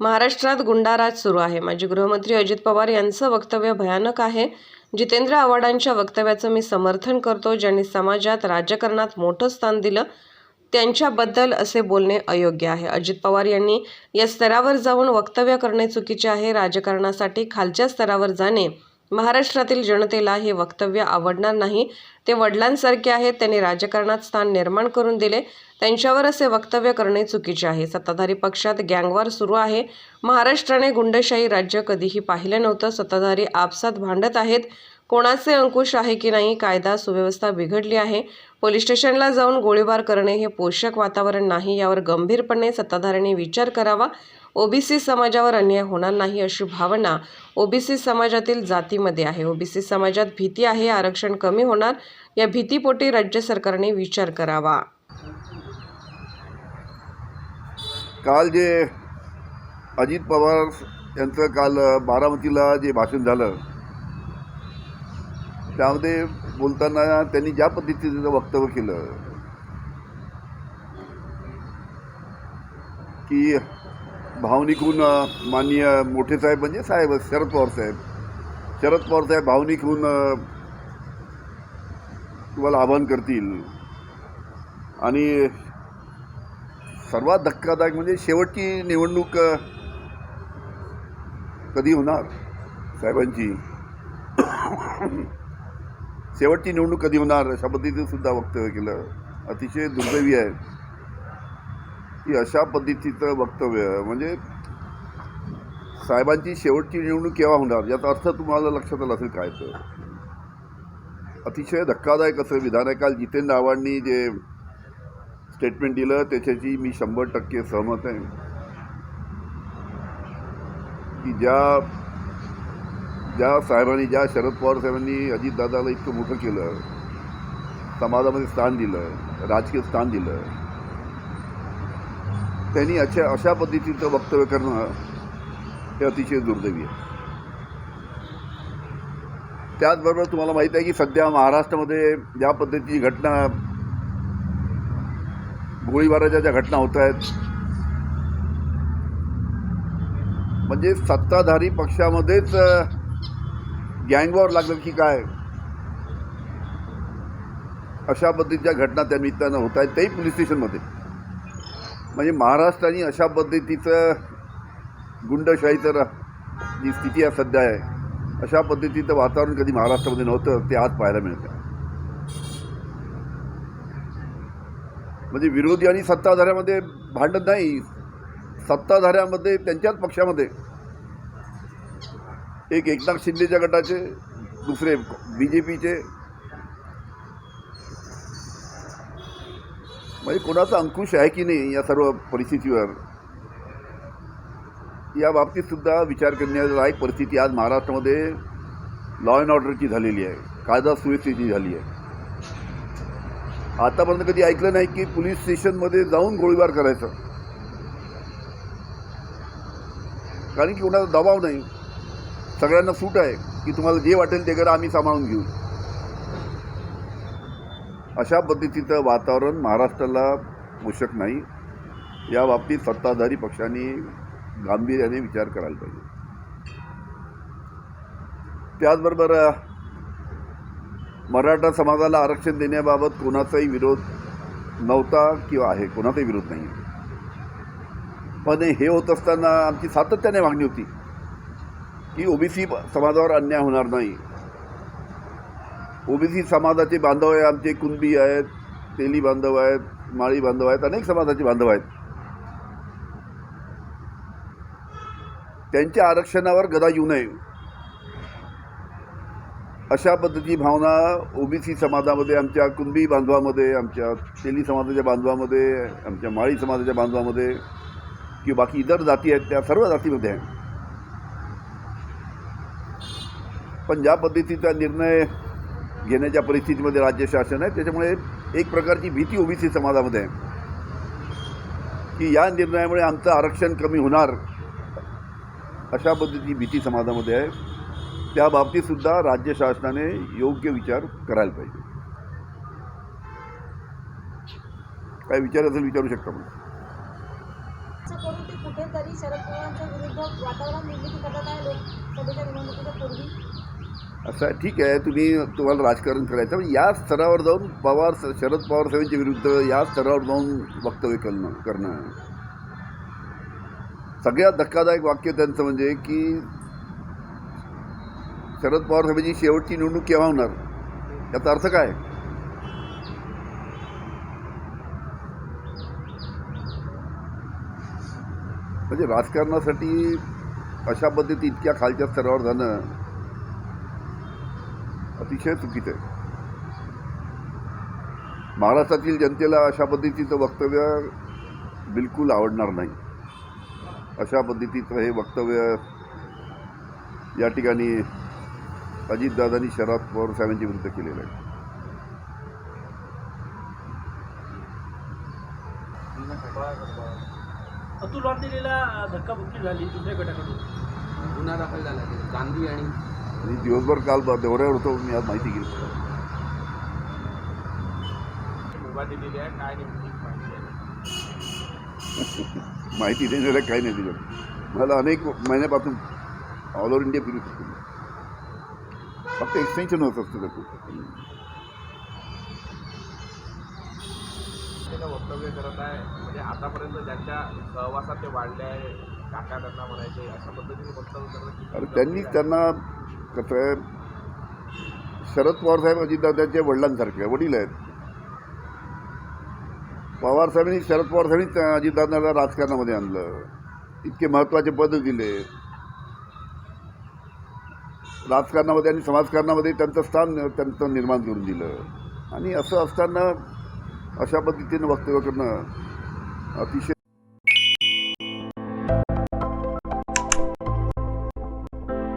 महाराष्ट्रात गुंडाराज सुरू आहे. माजी गृहमंत्री अजित पवार यांचं वक्तव्य भयानक आहे. जितेंद्र आव्हाडांच्या वक्तव्याचं मी समर्थन करतो ज्यांनी समाजात राजकारणात मोठं स्थान दिलं त्यांच्याबद्दल असे बोलणे अयोग्य आहे. अजित पवार यांनी या स्तरावर जाऊन वक्तव्य करणे चुकीचे आहे. राजकारणासाठी खालच्या स्तरावर जाणे महाराष्ट्रातील जनतेला हे वक्तव्य आवडणार नाही. ते वडिलांसारखे आहेत. त्यांनी राजकारणात स्थान निर्माण करून दिले. त्यांच्यावर असे वक्तव्य करणे चुकीचे आहे. सत्ताधारी पक्षात गँगवार सुरू आहे. महाराष्ट्राने गुंडशाही राज्य कधीही पाहिलं नव्हतं. सत्ताधारी आपसात भांडत आहेत. कोणाचे अंकुश आहे की नाही? कायदा सुव्यवस्था बिघडली आहे. पोलीस स्टेशनला जाऊन गोळीबार करणे हे पोषक वातावरण नाही यावर गंभीरपणे सत्ताधाऱ्यांनी विचार करावा. ओबीसी समाजावर अन्याय होणार नाही अशी भावना ओबीसी समाजातील जातीमध्ये आहे. ओबीसी समाजात भीती आहे आरक्षण कमी होणार. या भीतीपोटी राज्य सरकारने विचार करावा. काल जे अजित पवार यांचं काल बारामतीला जे भाषण झालं त्यामध्ये बोलताना त्यांनी ज्या पद्धतीचं वक्तव्य केलं की भावनिकहून माननीय मोठे साहेब म्हणजे साहेब शरद पवार साहेब. शरद पवार साहेब भावनिकहून तुम्हाला आवाहन करतील. आणि सर्वात धक्कादायक म्हणजे शेवटची निवडणूक कधी होणार? साहेबांची. शेवटची निवडणूक कधी होणार? अशा पद्धतीचं सुद्धा वक्तव्य केलं. अतिशय दुर्दैवी आहे. की अशा पद्धतीचं वक्तव्य म्हणजे साहेबांची शेवटची निवडणूक केव्हा होणार? याचा अर्थ तुम्हाला लक्षात आला असेल काय तर. अतिशय धक्कादायक असं विधान आहे काल जितेंद्र आव्हाडनी जे स्टेटमेंट दिलं त्याच्याशी मी शंभर टक्के सहमत आहे. की ज्या ज्या साहेबांनी ज्या शरद पवार साहेबांनी अजितदादाला इतकं मोठं केलं समाजामध्ये स्थान दिलं राजकीय स्थान दिलं त्यांनी अशा अशा पद्धतीचं वक्तव्य करणं हे अतिशय दुर्दैवी आहे. त्याचबरोबर तुम्हाला माहीत आहे की सध्या महाराष्ट्रामध्ये ज्या पद्धतीची घटना गोळीबाराच्या ज्या घटना होत आहेत म्हणजे सत्ताधारी पक्षामध्येच गँगवॉर लागलं की काय? अशा पद्धतीच्या घटना त्या निमित्तानं होत आहेत तेही पोलीस स्टेशनमध्ये. म्हणजे महाराष्ट्राने अशा पद्धतीचं गुंडशाहीचं जी स्थिती आहे सध्या आहे अशा पद्धतीचं वातावरण कधी महाराष्ट्रामध्ये नव्हतं ते आज पाहायला मिळतं म्हणजे विरोधी आणि सत्ताधाऱ्यामध्ये भांडण नाही सत्ताधाऱ्यामध्ये त्यांच्याच पक्षामध्ये. एक एकनाथ शिंदेच्या गटाचे दुसरे बी जे पीचे. म्हणजे कोणाचा अंकुश आहे की नाही या सर्व परिस्थितीवर? या बाबतीत सुद्धा विचार करण्यालायक परिस्थिती आज महाराष्ट्रामध्ये लॉ अँड ऑर्डरची झालेली आहे. कायदा सुव्यवस्थेची झाली आहे. आतापर्यंत कधी ऐकलं नाही की पोलीस स्टेशनमध्ये जाऊन गोळीबार करायचं. कारण की कोणाचा दबाव नाही. सगळ्यांना सूट आहे की तुम्हाला जे वाटेल ते करा आम्ही सांभाळून घेऊ. अशा पद्धतीचं वातावरण महाराष्ट्राला पोषक नाही. या बाबतीत सत्ताधारी पक्षांनी गांभीर्याने विचार करायला पाहिजे. त्याचबरोबर मराठा समाजाला आरक्षण देण्याबाबत कोणाचाही विरोध नव्हता किंवा आहे कोणाचाही विरोध नाही. पण हे होत असताना आमची सातत्याने मागणी होती की ओबीसी समाजावर अन्याय होणार नाही. ओबीसी समाजाचे बांधव आहे आमचे कुणबी आहेत तेली बांधव आहेत माळी बांधव आहेत अनेक समाजाचे बांधव आहेत. त्यांच्या आरक्षणावर गदा येऊ नये. अशा पद्धतीची भावना ओबीसी समाजामध्ये आमच्या कुणबी बांधवामध्ये आमच्या तेली समाजाच्या बांधवामध्ये आमच्या माळी समाजाच्या बांधवामध्ये किंवा बाकी इतर जाती आहेत त्या सर्व जातीमध्ये आहे. पण ज्या पद्धतीचा निर्णय घेण्याच्या परिस्थितीमध्ये राज्य शासन आहे त्याच्यामुळे एक प्रकारची भीती ओबीसी समाजामध्ये आहे. की या निर्णयामुळे आमचं आरक्षण कमी होणार अशा पद्धतीची भीती समाजामध्ये आहे. त्या बाबतीत सुद्धा राज्य शासनाने योग्य विचार करायला पाहिजे. काय विचार असेल विचारू शकता मला असं करून ते कुठेतरी शरद पवारांच्या विरुद्ध वातावरण निर्मिती करत आहे लोकसभेच्या निवडणुकीच्या पूर्वी. असं आहे, ठीक आहे. तुम्ही तुम्हाला राजकारण करायचं पण या स्तरावर जाऊन पवार शरद पवार साहेबांच्या विरुद्ध या स्तरावर जाऊन वक्तव्य करणं करणं. सगळ्यात धक्कादायक वाक्य त्यांचं म्हणजे की शरद पवार साहेबांची शेवटची निवडणूक केव्हा होणार? याचा अर्थ काय? म्हणजे राजकारणासाठी अशा पद्धती इतक्या खालच्या स्तरावर जाणं अतिशय चुकीचं आहे. महाराष्ट्रातील जनतेला अशा पद्धतीचं वक्तव्य बिलकुल आवडणार नाही. अशा पद्धतीचं हे वक्तव्य या ठिकाणी अजितदादांनी शरद पवार साहेबांच्या विरुद्ध केलेलं आहे. अतुल वाटेलीला धक्काबुक्की झाली दुसऱ्या गटाकडून. गुन्हा दाखल झाला. गांधी आणि आणि दिवसभर काल ब- दौऱ्यावर होतो मी आज माहिती घेतली. मुभा दिलेली आहे काय माहिती. माहिती देण्याला काही नाही दिलं. मला अनेक महिन्यापासून ऑल ओव्हर इंडिया फिरू शकतो मी. फक्त एक्सटेन्शन होत असतं वक्तव्य करत आहे. म्हणजे आतापर्यंत ज्यांच्या सहवासात ते वाढले आहे काका त्यांना म्हणायचे अशा पद्धतीने वक्तव्य करणं अरे त्यांनी त्यांना कसं आहे शरद पवार साहेब अजितदादांच्या वडिलांसारखे वडील आहेत. पवार साहेबांनी शरद पवार साहेबांनी त्या अजितदादांना राजकारणामध्ये आणलं. इतके महत्त्वाचे पद दिले. राजकारणामध्ये आणि समाजकारणामध्ये त्यांचं स्थान त्यांचं निर्माण करून दिलं. आणि असं असताना अशा पद्धतीनं वक्तव्य करणं अतिशय